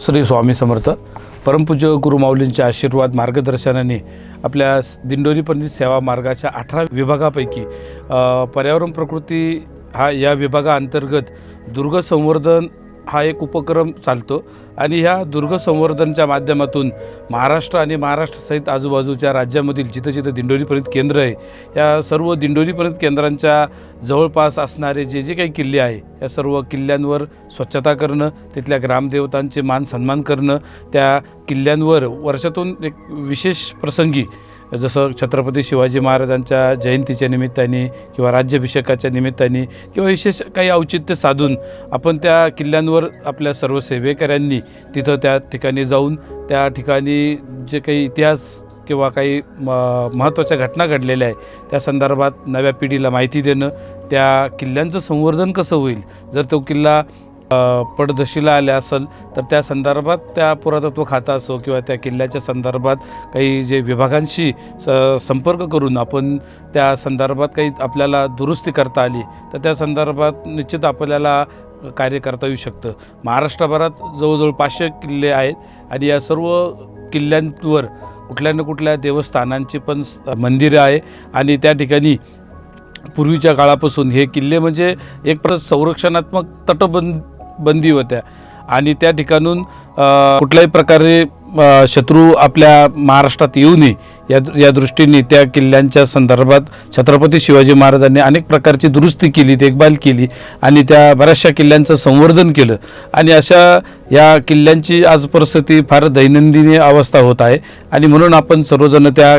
श्री स्वामी समर्थ. परमपूज्य गुरुमाऊलींच्या आशीर्वाद मार्गदर्शनाने आपल्या दिंडोरी पंडित सेवा मार्गाच्या अठरा विभागापैकी पर्यावरण प्रकृती हा या विभागाअंतर्गत दुर्ग संवर्धन हा एक उपक्रम चालतो. आणि ह्या दुर्ग संवर्धनच्या माध्यमातून महाराष्ट्र आणि महाराष्ट्रासहित आजूबाजूच्या राज्यामधील जिथं जिथं दिंडोरीपर्यंत केंद्र आहे या सर्व दिंडोरीपर्यंत केंद्रांच्या जवळपास असणारे जे जे काही किल्ले आहे या सर्व किल्ल्यांवर स्वच्छता करणं तिथल्या ग्रामदेवतांचे मान सन्मान करणं त्या किल्ल्यांवर वर्षातून एक विशेष प्रसंगी जसं छत्रपती शिवाजी महाराजांच्या जयंतीच्या निमित्ताने किंवा राज्याभिषेकाच्या निमित्ताने किंवा विशेष काही औचित्य साधून आपण त्या किल्ल्यांवर आपल्या सर्व सेवेकऱ्यांनी तिथं त्या ठिकाणी जाऊन त्या ठिकाणी जे काही इतिहास किंवा काही म महत्त्वाच्या घटना घडलेल्या आहे त्या संदर्भात नव्या पिढीला माहिती देणं त्या किल्ल्यांचं संवर्धन कसं होईल? जर तो किल्ला पडदशीला आल्या असेल तर त्या संदर्भात त्या पुरातत्व खातं असो किंवा त्या किल्ल्याच्या संदर्भात काही जे विभागांशी स संपर्क करून आपण त्या संदर्भात काही आपल्याला दुरुस्ती करता आली तर त्या संदर्भात निश्चित आपल्याला कार्य करता येऊ शकतं. महाराष्ट्रभरात जवळजवळ पाचशे किल्ले आहेत आणि या सर्व किल्ल्यांवर कुठल्या ना कुठल्या देवस्थानांची पण मंदिरं आहे आणि त्या ठिकाणी पूर्वीच्या काळापासून हे किल्ले म्हणजे एक प्र संरक्षणात्मक तटबंद बंदी होत्या. आणि त्या ठिकाणून कुठल्याही प्रकारे शत्रू आपल्या महाराष्ट्रात येऊ नये या या दृष्टीने त्या किल्ल्यांच्या संदर्भात छत्रपती शिवाजी महाराजांनी अनेक प्रकारची दुरुस्ती केली देखभाल केली आणि त्या बऱ्याचशा किल्ल्यांचं संवर्धन केलं. आणि अशा या किल्ल्यांची आज परिस्थिती फार दैनंदिनी अवस्था होत आहे. आणि म्हणून आपण सर्वजण त्या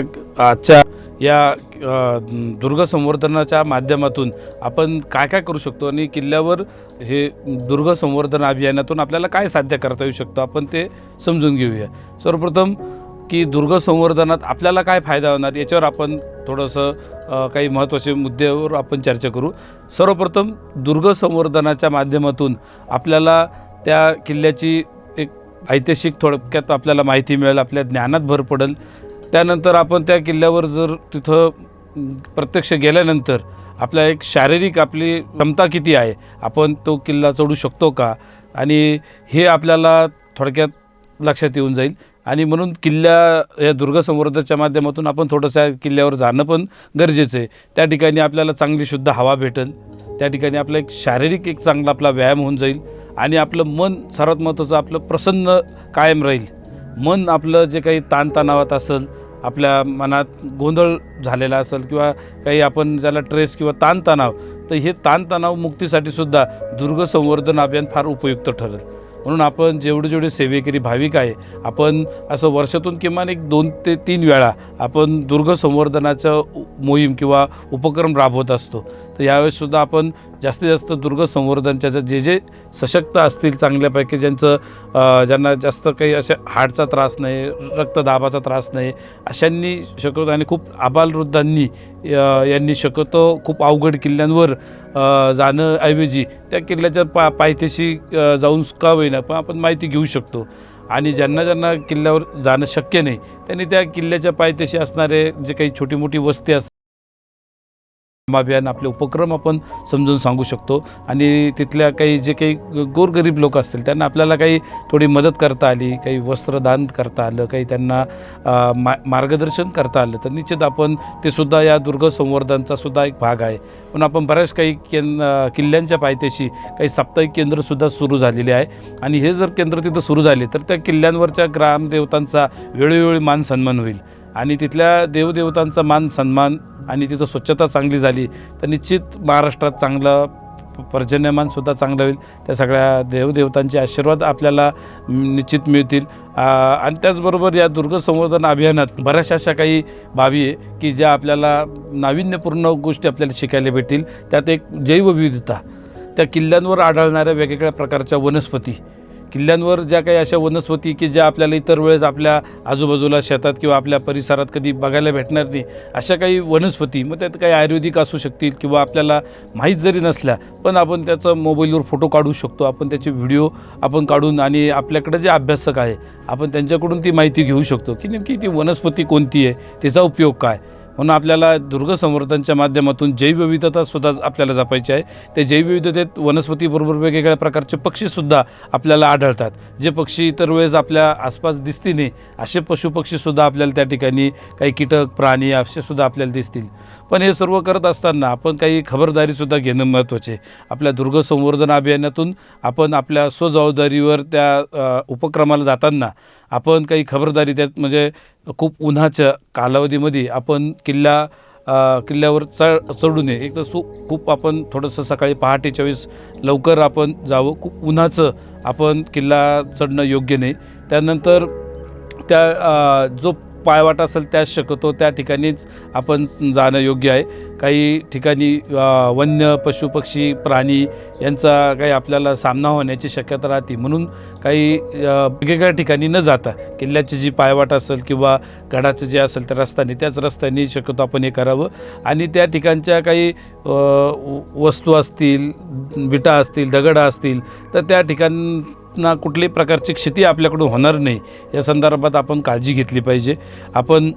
आजच्या या दुर्ग संवर्धनाच्या माध्यमातून आपण काय काय करू शकतो आणि किल्ल्यावर हे दुर्ग संवर्धन अभियानातून आपल्याला काय साध्य करता येऊ शकतं आपण ते समजून घेऊया. सर्वप्रथम की दुर्ग संवर्धनात आपल्याला काय फायदा होणार याच्यावर आपण थोडंसं काही महत्त्वाचे मुद्द्यावर आपण चर्चा करू. सर्वप्रथम दुर्ग संवर्धनाच्या माध्यमातून आपल्याला त्या किल्ल्याची एक ऐतिहासिक थोडक्यात आपल्याला माहिती मिळेल आपल्या ज्ञानात भर पडेल. त्यानंतर आपण त्या किल्ल्यावर जर तिथं प्रत्यक्ष गेल्यानंतर आपल्या एक शारीरिक आपली क्षमता किती आहे आपण तो किल्ला चढू शकतो का? आणि हे आपल्याला थोडक्यात लक्षात येऊन जाईल. आणि म्हणून किल्ल्या या दुर्गसंवर्धाच्या माध्यमातून आपण थोडंसं किल्ल्यावर जाणं पण गरजेचं आहे. त्या ठिकाणी आपल्याला चांगली शुद्ध हवा भेटेल. त्या ठिकाणी आपला एक शारीरिक एक चांगला आपला व्यायाम होऊन जाईल. आणि आपलं मन सर्वात महत्त्वाचं आपलं प्रसन्न कायम राहील. मन आपलं जे काही ताणतणावात असेल आपल्या मनात गोंधळ झालेला असेल किंवा काही आपण ज्याला ट्रेस किंवा ताणतणाव तर हे ताणतणाव मुक्तीसाठी सुद्धा दुर्ग संवर्धन अभियान फार उपयुक्त ठरेल. म्हणून आपण जेवढे जेवढे सेवेकरी भाविक आहे आपण असं वर्षातून किमान एक दोन ते तीन वेळा आपण दुर्ग संवर्धनाचं मोहीम किंवा उपक्रम राबवत असतो. तर यावेळेससुद्धा आपण जास्तीत जास्त दुर्ग संवर्धनच्या जे जे सशक्त असतील चांगल्यापैकी ज्यांचं ज्यांना जास्त काही असे हार्टचा त्रास नाही रक्तदाबाचा त्रास नाही अशांनी शक्यतो आणि खूप आबालवृद्धांनी यांनी शक्यतो खूप अवघड किल्ल्यांवर जाणं ऐवजी त्या किल्ल्याच्या पा पायथ्याशी जाऊन का होईना पण आपण माहिती घेऊ शकतो. आणि ज्यांना ज्यांना किल्ल्यावर जाणं शक्य नाही त्यांनी त्या किल्ल्याच्या पायथ्याशी असणारे जे काही छोटी मोठी वस्ती असतात अभियान आपले उपक्रम आपण समजून सांगू शकतो. आणि तिथल्या काही जे काही गोरगरीब लोक असतील त्यांना आपल्याला काही थोडी मदत करता आली काही वस्त्रदान करता आलं काही त्यांना मा मार्गदर्शन करता आलं तर निश्चित आपण ते सुद्धा या दुर्ग संवर्धनचा सुद्धा एक भाग आहे. पण आपण बऱ्याच काही केन किल्ल्यांच्या पायथ्याशी काही साप्ताहिक केंद्रसुद्धा सुरू झालेले आहे. आणि हे जर केंद्र तिथं सुरू झाले तर त्या किल्ल्यांवरच्या ग्रामदेवतांचा वेळोवेळी मान सन्मान होईल. आणि तिथल्या देवदेवतांचा मान सन्मान आणि तिथं स्वच्छता चांगली झाली तर निश्चित महाराष्ट्रात चांगलं पर्जन्यमानसुद्धा चांगलं होईल. त्या सगळ्या देवदेवतांचे आशीर्वाद आपल्याला निश्चित मिळतील. आणि त्याचबरोबर या दुर्ग संवर्धन अभियानात बऱ्याचशा अशा काही बाबी आहे की ज्या आपल्याला नाविन्यपूर्ण गोष्टी आपल्याला शिकायला भेटतील. त्यात एक जैवविविधता. त्या किल्ल्यांवर आढळणाऱ्या वेगवेगळ्या प्रकारच्या वनस्पती किल्ल्यांवर ज्या काही अशा वनस्पती की ज्या आपल्याला इतर वेळेस आपल्या आजूबाजूला शेतात किंवा आपल्या परिसरात कधी बघायला भेटणार नाही अशा काही वनस्पती मग त्यात काही आयुर्वेदिक असू शकतील किंवा आपल्याला माहीत जरी नसल्या पण आपण त्याचं मोबाईलवर फोटो काढू शकतो. आपण त्याचे व्हिडिओ आपण काढून आणि आपल्याकडे जे अभ्यासक आहे आपण त्यांच्याकडून ती माहिती घेऊ शकतो की नेमकी ती वनस्पती कोणती आहे तिचा उपयोग काय? म्हणून आपल्याला दुर्ग संवर्धनच्या माध्यमातून जैवविविधता सुद्धा आपल्याला जपायची आहे. त्या जैवविविधतेत वनस्पतीबरोबर वेगवेगळ्या प्रकारचे पक्षीसुद्धा आपल्याला आढळतात. जे पक्षी इतर वेळेस आपल्या आसपास दिसतील नाही असे पशुपक्षीसुद्धा आपल्याला त्या ठिकाणी काही कीटक प्राणी असे सुद्धा आपल्याला दिसतील. पण हे सर्व करत असताना आपण काही खबरदारीसुद्धा घेणं महत्त्वाचे आपल्या दुर्ग संवर्धन अभियानातून आपण आपल्या स्वजबाबदारीवर त्या उपक्रमाला जाताना आपण काही खबरदारी त्यात म्हणजे खूप उन्हाच्या कालावधीमध्ये आपण किल्ला किल्ल्यावर चढ चढू नये. एक तर सु खूप आपण थोडंसं सकाळी पहाटेच्या वेळेस लवकर आपण जावं. खूप उन्हाचं आपण किल्ला चढणं योग्य नाही. त्यानंतर त्या जो पायवाट असेल त्याच शक्यतो त्या ठिकाणीच आपण जाणं योग्य आहे. काही ठिकाणी वन्य पशुपक्षी प्राणी यांचा काही आपल्याला सामना होण्याची शक्यता राहते. म्हणून काही वेगवेगळ्या ठिकाणी न जाता किल्ल्याची जी पायवाट असेल किंवा गडाचं जे असेल त्या रस्त्याने त्याच रस्त्याने शक्यतो आपण हे करावं. आणि त्या ठिकाणच्या काही वस्तू असतील विटा असतील दगडं असतील तर त्या ठिकाण ना कुठल्याही प्रकारची क्षती आपल्याकडून होणार नाही. या संदर्भात आपण काळजी घेतली पाहिजे. आपण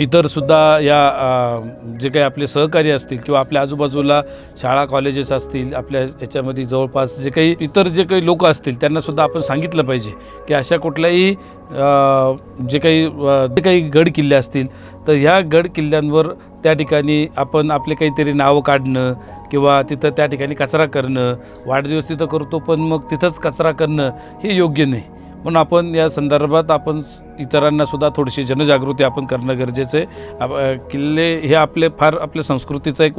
इतरसुद्धा या जे काही आपले सहकारी असतील किंवा आपल्या आजूबाजूला शाळा कॉलेजेस असतील आपल्या याच्यामध्ये जवळपास जे काही इतर जे काही लोक असतील त्यांनासुद्धा आपण सांगितलं पाहिजे की अशा कुठल्याही जे काही जे काही गड किल्ले असतील तर ह्या गड किल्ल्यांवर त्या ठिकाणी आपण आपले काहीतरी नावं काढणं किंवा तिथं त्या ठिकाणी कचरा करणं. वाढदिवस तिथं करतो पण मग तिथंच कचरा करणं हे योग्य नाही. म्हणून आपण या संदर्भात आपण इतरांना सुद्धा थोडीशी जनजागृती आपण करणं गरजेचं आहे. आप- किल्ले हे आपले फार आपल्या संस्कृतीचा एक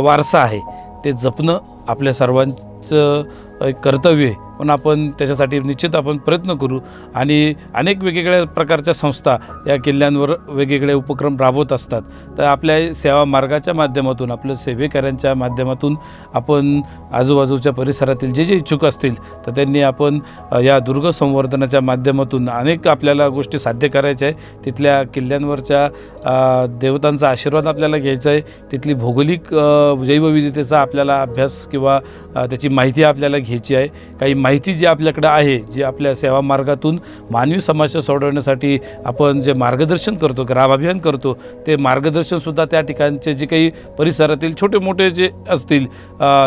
वारसा आहे. ते जपणं आपल्या सर्वांचं एक कर्तव्य आहे. पण आपण त्याच्यासाठी निश्चित आपण प्रयत्न करू. आणि अनेक वेगवेगळ्या प्रकारच्या संस्था या किल्ल्यांवर वेगवेगळे उपक्रम राबवत असतात. तर आपल्या सेवा मार्गाच्या माध्यमातून आपल्या सेवेकऱ्यांच्या माध्यमातून आपण आजूबाजूच्या परिसरातील जे जे इच्छुक असतील तर त्यांनी आपण या दुर्ग संवर्धनाच्या माध्यमातून अनेक आपल्याला गोष्टी साध्य करायच्या आहे. तिथल्या किल्ल्यांवरच्या देवतांचा आशीर्वाद आपल्याला घ्यायचा आहे. तिथली भौगोलिक अ, जैवविविधतेचा आपल्याला अभ्यास किंवा त्याची माहिती आपल्याला घ्यायची आहे. काही माहिती माहिती जी आपल्याकडे आहे जी आपल्या सेवा मार्गातून मानवी समस्या सोडवण्यासाठी आपण जे मार्गदर्शन करतो ग्राम अभियान करतो ते मार्गदर्शनसुद्धा त्या ठिकाणचे जे काही परिसरातील छोटे मोठे जे असतील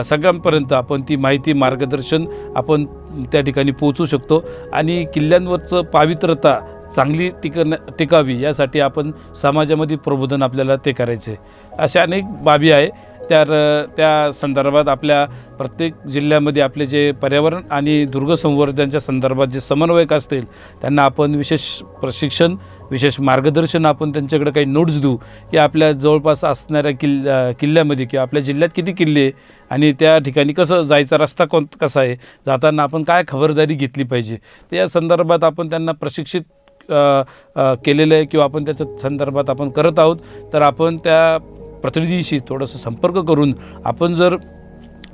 सगळ्यांपर्यंत आपण ती माहिती मार्गदर्शन आपण त्या ठिकाणी पोहोचू शकतो. आणि किल्ल्यांवरचं पावित्रता चांगली टिकन टिकावी यासाठी आपण समाजामध्ये प्रबोधन आपल्याला ते करायचे अशा अनेक बाबी आहे. त्या त्या संदर्भात आपल्या प्रत्येक जिल्ह्यामध्ये आपले जे पर्यावरण आणि दुर्ग संवर्धनच्या संदर्भात जे समन्वयक असतील त्यांना आपण विशेष प्रशिक्षण विशेष मार्गदर्शन आपण त्यांच्याकडे काही नोट्स देऊ. की आपल्या जवळपास असणाऱ्या किल् किल्ल्यामध्ये किंवा आपल्या जिल्ह्यात किती किल्ले आहे आणि त्या ठिकाणी कसं जायचा रस्ता कोण कसा आहे जाताना आपण काय खबरदारी घेतली पाहिजे तर या संदर्भात आपण त्यांना प्रशिक्षित केलेलं आहे किंवा आपण त्याच्या संदर्भात आपण करत आहोत. तर आपण त्या प्रतिनिधीशी थोडंसं संपर्क करून आपण जर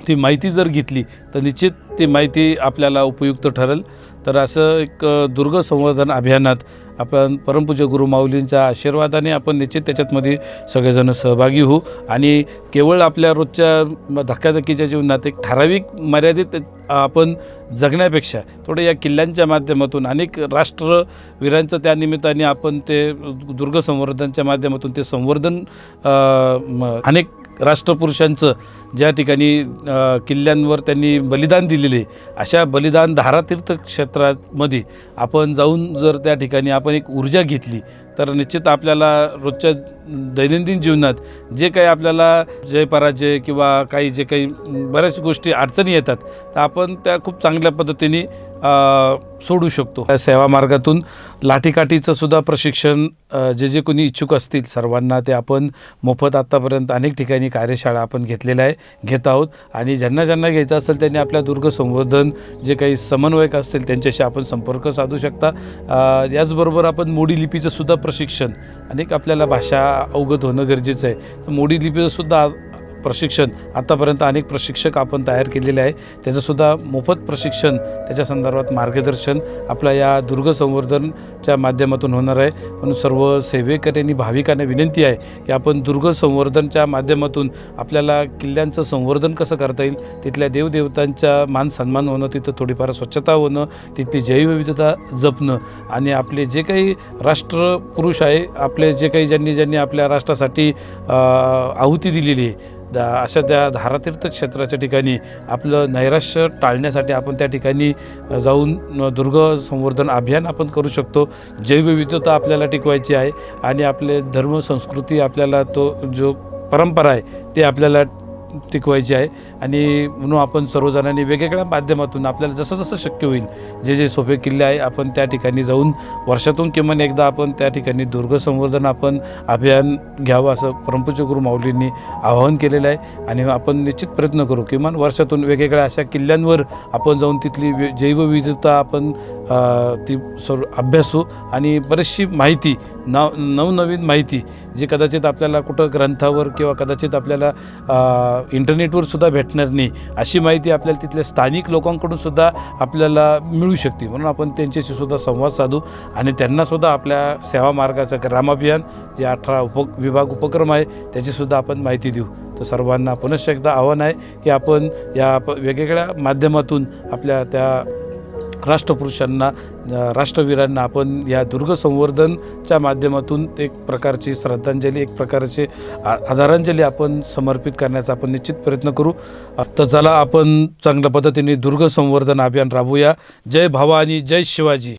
ती माहिती जर घेतली तर निश्चित ती माहिती आपल्याला उपयुक्त ठरेल. तर असं एक दुर्ग संवर्धन अभियानात आपण परमपूज्य गुरुमाऊलींच्या आशीर्वादाने आपण निश्चित त्याच्यातमध्ये सगळेजण सहभागी होऊ आणि केवळ आपल्या रोजच्या म- धक्काधक्कीच्या जीवनात एक ठराविक मर्यादित आपण जगण्यापेक्षा थोडं या किल्ल्यांच्या माध्यमातून अनेक राष्ट्रवीरांचं त्या निमित्ताने आपण ते दुर्ग संवर्धनच्या माध्यमातून ते संवर्धन म- अनेक राष्ट्रपुरुषांचं ज्या ठिकाणी किल्ल्यांवर त्यांनी बलिदान दिलेले अशा बलिदान धारातीर्थ क्षेत्रामध्ये आपण जाऊन जर त्या ठिकाणी आपण एक ऊर्जा घेतली तर निश्चित आपल्याला रोजच्या दैनंदिन जीवनात जे काही आपल्याला जय पराजय किंवा काही जे काही बऱ्याच गोष्टी अडचणी येतात तर आपण त्या खूप चांगल्या पद्धतीने सोडू शकतो. त्या सेवा मार्गातून लाठीकाठीचं सुद्धा प्रशिक्षण जे जे कोणी इच्छुक असतील सर्वांना ते आपण मोफत आत्तापर्यंत अनेक ठिकाणी कार्यशाळा आपण घेतलेल्या आहे घेत आहोत. आणि ज्यांना ज्यांना घ्यायचं असेल त्यांनी आपल्या दुर्ग संवर्धन जे काही समन्वयक असतील त्यांच्याशी आपण संपर्क साधू शकता. याचबरोबर आपण मोडी लिपीचं सुद्धा प्रशिक्षण अनेक आपल्याला भाषा अवगत होणं गरजेचं आहे. तर मोडी लिपीचं सुद्धा प्रशिक्षण आतापर्यंत अनेक प्रशिक्षक आपण तयार केलेले आहे. त्याचंसुद्धा मोफत प्रशिक्षण त्याच्या संदर्भात मार्गदर्शन आपल्या या दुर्ग संवर्धनच्या माध्यमातून होणार आहे. म्हणून सर्व सेवेकऱ्यांनी भाविकांना विनंती आहे की आपण दुर्ग संवर्धनच्या माध्यमातून आपल्याला किल्ल्यांचं संवर्धन कसं करता येईल तिथल्या देवदेवतांचा मान सन्मान होणं तिथं थोडीफार स्वच्छता होणं तिथली जैवविविधता जपणं आणि आपले जे काही राष्ट्रपुरुष आहे आपले जे काही ज्यांनी ज्यांनी आपल्या राष्ट्रासाठी आहुती दिलेली आहे दा अशा त्या धारातीर्थ क्षेत्राच्या ठिकाणी आपलं नैराश्य टाळण्यासाठी आपण त्या ठिकाणी जाऊन दुर्ग संवर्धन अभियान आपण करू शकतो. जैवविविधता आपल्याला टिकवायची आहे आणि आपले धर्म संस्कृती आपल्याला तो जो परंपरा आहे ते आपल्याला टिकवायची आहे. आणि म्हणून आपण सर्वजणांनी वेगवेगळ्या माध्यमातून आपल्याला जसं जसं शक्य होईल जे जे सोपे किल्ले आहे आपण त्या ठिकाणी जाऊन वर्षातून किमान एकदा आपण त्या ठिकाणी दुर्ग संवर्धन आपण अभियान घ्यावं असं परमपूज्य गुरु माऊलींनी आवाहन केलेलं आहे. आणि आपण निश्चित प्रयत्न करू किमान वर्षातून वेगवेगळ्या अशा किल्ल्यांवर आपण जाऊन तिथली जैवविविधता आपण ती सर्व अभ्यासू आणि बरीचशी माहिती नव नवनवीन माहिती जी कदाचित आपल्याला कुठं ग्रंथावर किंवा कदाचित आपल्याला इंटरनेटवर सुद्धा भेटणार नाही अशी माहिती आपल्याला तिथल्या स्थानिक लोकांकडून सुद्धा आपल्याला मिळू शकते. म्हणून आपण त्यांच्याशी सुद्धा संवाद साधू आणि त्यांनासुद्धा आपल्या सेवा मार्गाचं ग्रामाभियान जे अठरा उप विभाग उपक्रम आहे त्याचीसुद्धा आपण माहिती देऊ. तर सर्वांना पुनश्च एकदा आव्हान आहे की आपण या प वेगवेगळ्या माध्यमातून आपल्या त्या राष्ट्रपुरुषांना राष्ट्रवीरांना आपण या दुर्ग संवर्धनच्या माध्यमातून एक प्रकारची श्रद्धांजली एक प्रकारची आ- आदरांजली आपण समर्पित करण्याचा आपण निश्चित प्रयत्न करू. तर चला आपण चांगल्या पद्धतीने दुर्ग संवर्धन अभियान राबवूया. जय भवानी जय शिवाजी.